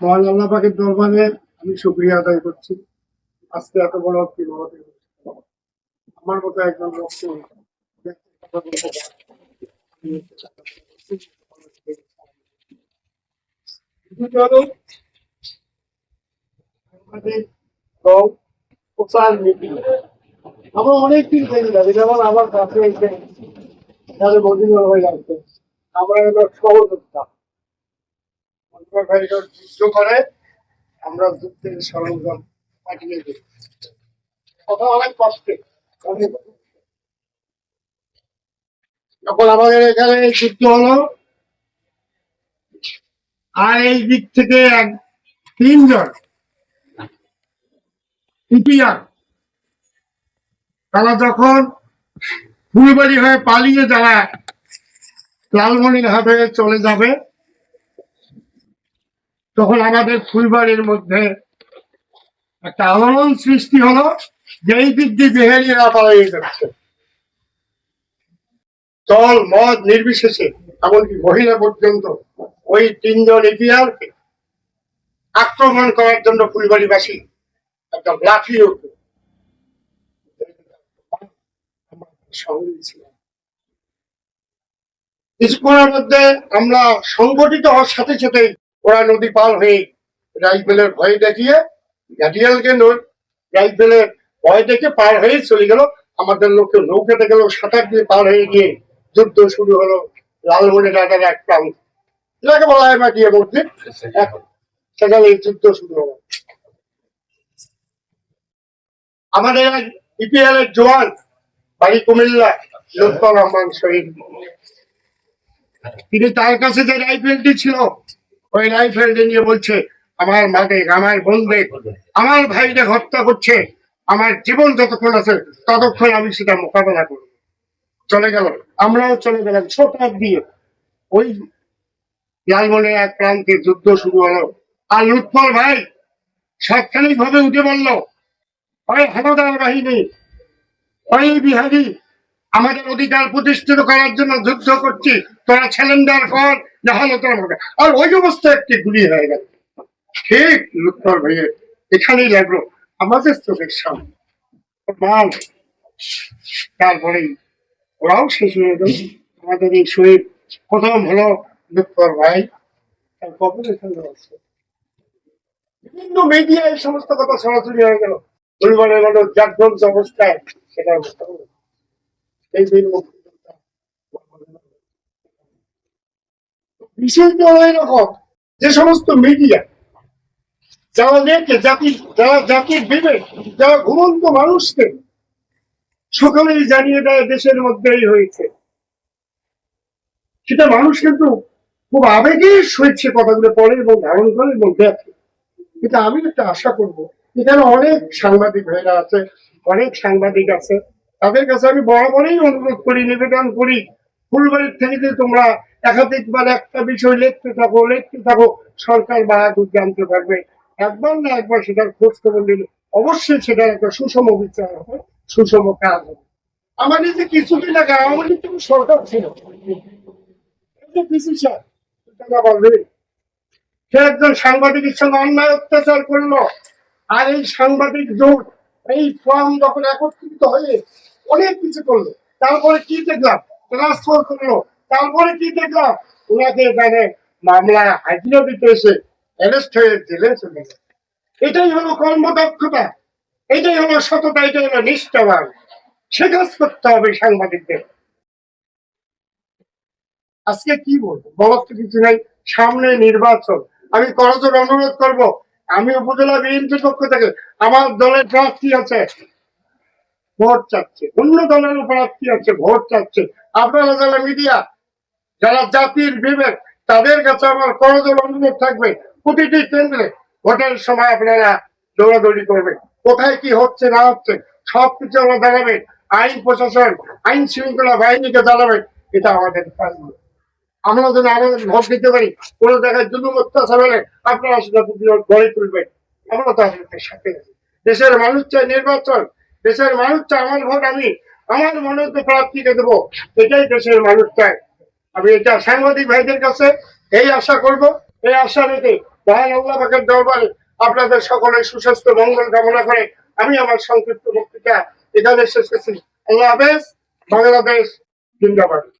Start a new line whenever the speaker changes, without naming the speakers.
মহান দরবারে আমি শুক্রিয়া আদায় করছি। আজকে এত বড় একটি মহতের আমার মতো একজন আমরা থেকে যেমন আমার কাছে তাহলে মদিনুর হয়ে আমরা অন্তর ভাইরা যুদ্ধ করে, আমরা যুদ্ধের সরঞ্জাম পাঠিয়ে দিই। কথা অনেক কষ্টে যখন আমাদের এখানে যুদ্ধ হলো, আর এই দিক থেকে এক তিনজন ইপিআর, তারা যখন ফুলবাড়ি হয়ে পালিয়ে যারা লালমনিরহাটে চলে যাবে তখন আমাদের ফুলবাড়ির মধ্যে একটা আলোড়ন সৃষ্টি হলো যে এই দিক দিয়ে জেহেরিরা পালিয়ে যাচ্ছে। জল মদ নির্বিশেষে, এমনকি মহিলা পর্যন্ত, ওই তিনজন ইতিহাসকে আক্রমণ করার জন্য ফুলবাড়িবাসী একটা লাফিয়ে উঠল। কিছুক্ষণের মধ্যে আমরা সংগঠিত হওয়ার সাথে সাথে ওরা নদী পার হয়ে রাইফেলের ভয় দেখিয়ে ঘাটিয়ালকে রাইফেলের ভয় দেখে পার হয়ে চলে গেল। আমাদের লোককে নৌকাতে গেল, সাঁতার দিয়ে পার হয়ে গিয়ে যুদ্ধ শুরু হলো লালমনি রাজার এক প্রান্ত এটাকে বলা হয় মাটিয়া মসজিদ। এখন সেখানে যুদ্ধ শুরু হলো। আমাদের ইপিএল এর জোয়ান বাড়ি কুমিল্লা, লুৎফর রহমান শহীদ। তিনি তার কাছে যে রাইফেলটি ছিল ওই রাইফেল নিয়ে বলছে, আমার মাকে, আমার বন্ধে আমার ভাইকে হত্যা করছে। আমার জীবন যতক্ষণ আছে, ততক্ষণ আমি সেটা মোকাবেলা করব। চলে গেল। আমরাও চলে গেলাম ছোট দিয়ে। ওই লালমনের এক প্রান্তে যুদ্ধ শুরু হলো। আর লুৎফর ভাই সাক্ষাৎ ভাবে উঠে বলল, ওই হানাদার বাহিনী, ওই বিহারি, আমাদের অধিকার প্রতিষ্ঠিত করার জন্য যুদ্ধ করছি। তোরা ছেলেন্ডার কর না হলে তোরা হবে আর ওই অবস্থায় একটি গুলি হয়ে গেল। ঠিক, লুৎফর ভাইয়ের এখানেই লাগল আমাদের চোখের সামনে। মাল, তারপরেই ওরাও শেষ হয়ে গেল। আমাদের এই শহীদ প্রথম হলো লুৎফর ভাই, তার পপুলেশন আছে বিভিন্ন মিডিয়া এই সমস্ত কথা সরাসরি হয়ে গেল। পরিবারের মানুষ জাগ্রত অবস্থায় সেটা অবস্থা এই দিন মুক্তিযোদ্ধা বিশেষ বড় এরকম যে সমস্ত মিডিয়া যারা দেখে জাতির যারা জাতির যারা ঘুমন্ত মানুষকে জানিয়ে দেয় দেশের মধ্যেই হয়েছে। সেটা মানুষ কিন্তু খুব আবেগের সহিত কথাগুলো পড়ে এবং ধারণ করে এবং দেখে। কিন্তু আমি একটা আশা করব। এখানে অনেক সাংবাদিক ভাইরা আছে, অনেক সাংবাদিক আছে। তাদের কাছে আমি বরাবরই অনুরোধ করি, নিবেদন করি, ফুলবাড়ির থেকে যে তোমরা একাধিকবার একটা বিষয় লিখতে থাকো লিখতে থাকো, সরকার বাহাদুর জানতে পারবে। একবার না একবার সেটার খোঁজ খবর নিলে অবশ্যই সেটার একটা সুষম বিচার হবে, সুষম কাজ হবে। আমাদের যে কিছুদিন আগে আমাদের কিন্তু সরকার ছিল। সে একজন সাংবাদিকের সঙ্গে অন্যায় অত্যাচার করল, আর এই সাংবাদিক জোট, এই ফর্ম যখন একত্রিত হয়ে অনেক কিছু করল, তারপরে কি দেখলাম? ট্রান্সফার করল তারপরে কি দেখলাম ওনাকে এখানে মামলা হাজিরা দিতে এসে অ্যারেস্ট হয়ে জেলে চলে এটাই হলো কর্মদক্ষতা। এটাই হলো সততা, এটাই হলো নিষ্ঠাবান। সে কাজ করতে হবে সাংবাদিকদের। আজকে কি বলব? বলার তো কিছু নাই। সামনে নির্বাচন। আমি করজোর অনুরোধ করব, আমি উপজেলা বিএনপির পক্ষ থেকে আমার দলের প্রার্থী আছে, ভোট চাচ্ছে। অন্য দলের প্রার্থী আছে, ভোট চাচ্ছে। আপনারা যারা মিডিয়া যারা জাতির বিবেক, তাদের কাছে আমার করজোর অনুরোধ থাকবে। প্রতিটি কেন্দ্রে ভোটের সময় আপনারা দৌড়াদৌড়ি করবেন। কোথায় কি হচ্ছে, না হচ্ছে, সবকিছু আমরা জানাবেন আইন প্রশাসন, আইন শৃঙ্খলা বাহিনীকে জানাবেন এটা আমাদের কাজ আমরা যেন আমাদের ভোট দিতে পারি, কোন জায়গায় জুলুম অত্যাচার হলে আপনারা সেটা গড়ে তুলবেন। আমরা তো আপনাদের সাথে দেশের মানুষ চায় নির্বাচন। দেশের মানুষ চায় আমার ভোট আমি। আমার মনোনীত প্রার্থীকে দেবো। এটাই দেশের মানুষ চায়। আমি এটা সাংবাদিক ভাইদের কাছে এই আশা করব। এই আশা রেখে মহান আল্লাহ পাকের দরবারে আপনাদের সকলের সুস্বাস্থ্য, মঙ্গল কামনা করে আমি আমার সংক্ষিপ্ত বক্তৃতা এখানে শেষ করছি। আল্লাহ হাফেজ, বাংলাদেশ জিন্দাবাদ।